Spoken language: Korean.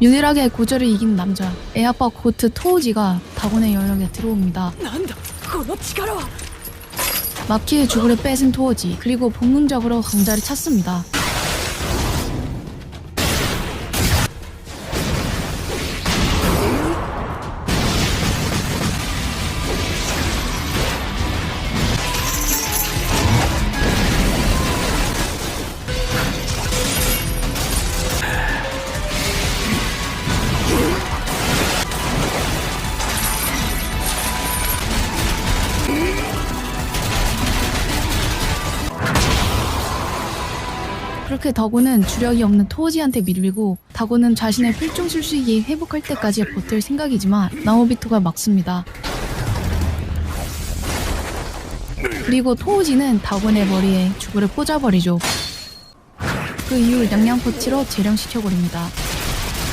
유일하게 고졸을 이긴 남자 에아빠 코트 토우지가 다곤의 영역에 들어옵니다. 막히의 죽을 뺏은 토우지 그리고 본능적으로 강자를 찾습니다. 그렇게 다곤은 주력이 없는 토우지한테 밀리고 다곤은 자신의 필종 술수익이 회복할 때까지 버틸 생각이지만 나오비토가 막습니다. 그리고 토우지는 다곤의 머리에 주구를 꽂아버리죠. 그 이후 양양포치로 재령시켜버립니다.